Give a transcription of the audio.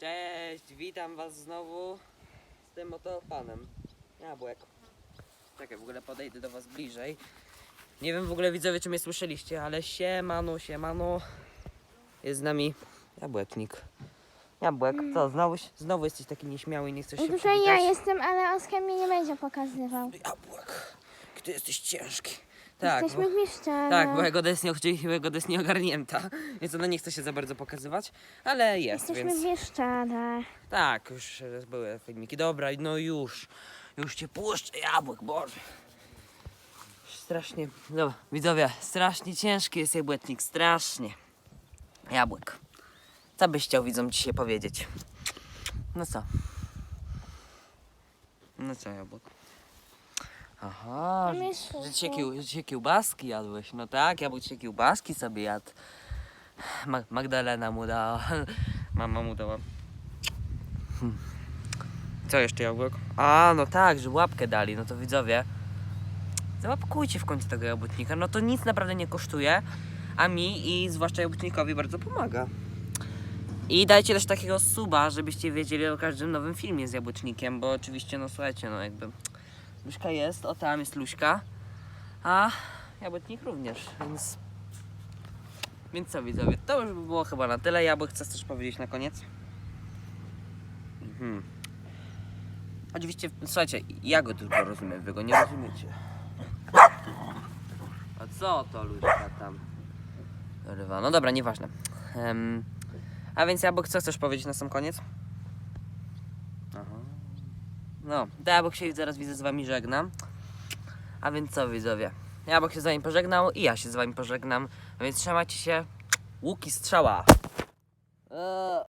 Cześć, witam was znowu z tym oto panem. Jabłek. Czekaj, w ogóle podejdę do was bliżej. Nie wiem w ogóle widzowie czy mnie słyszeliście, ale siemano, siemano. Jest z nami jabłecznik. Jabłek, co, znowu, znowu jesteś taki nieśmiały i nie chcesz się Tutaj ja przywitać? jestem, ale Oskar mnie nie będzie pokazywał. Jabłek, ty jesteś ciężki. Tak, Jesteśmy bo, w mieszczale. tak, bo jego jest, nie, jego jest nieogarnięta, więc ona nie chce się za bardzo pokazywać, ale jest, Jesteśmy więc... w mieszczale. Tak, już raz były filmiki. Dobra, no już. Już cię puszczę, jabłek, Boże. Strasznie, dobra, widzowie, strasznie ciężki jest jabłecznik, strasznie. Jabłek. Co byś chciał widzom dzisiaj powiedzieć? No co? No co, jabłek? Aha, Tam że, jest że, dzisiaj, kieł, że dzisiaj kiełbaski jadłeś. No tak, jabłek dzisiaj kiełbaski sobie jadł. Ma Magdalena mu dała. Mama mu dała. Co jeszcze jabłek? A, no tak, że łapkę dali, no to widzowie. Załapkujcie w końcu tego jabłecznika. No to nic naprawdę nie kosztuje, a mi i zwłaszcza jabłecznikowi bardzo pomaga. I dajcie też takiego suba, żebyście wiedzieli o każdym nowym filmie z jabłecznikiem, bo oczywiście, no słuchajcie, no jakby Luśka jest, o tam jest Luśka, a jabłecznik również, więc... Więc co widzowie, to już by było chyba na tyle. Jabłek, chcesz coś powiedzieć na koniec? Mhm. Oczywiście, słuchajcie, ja go tylko rozumiem, wy go nie rozumiecie. A co to Luśka tam? Rywa. No dobra, nieważne. Em, a więc Jabłek, co chcesz powiedzieć na sam koniec? No, to Jabłek się zaraz widzę z wami żegnam. A więc co widzowie? Jabłek się z wami pożegnał i ja się z wami pożegnam. A więc trzymajcie się. Łuki strzała. Eee.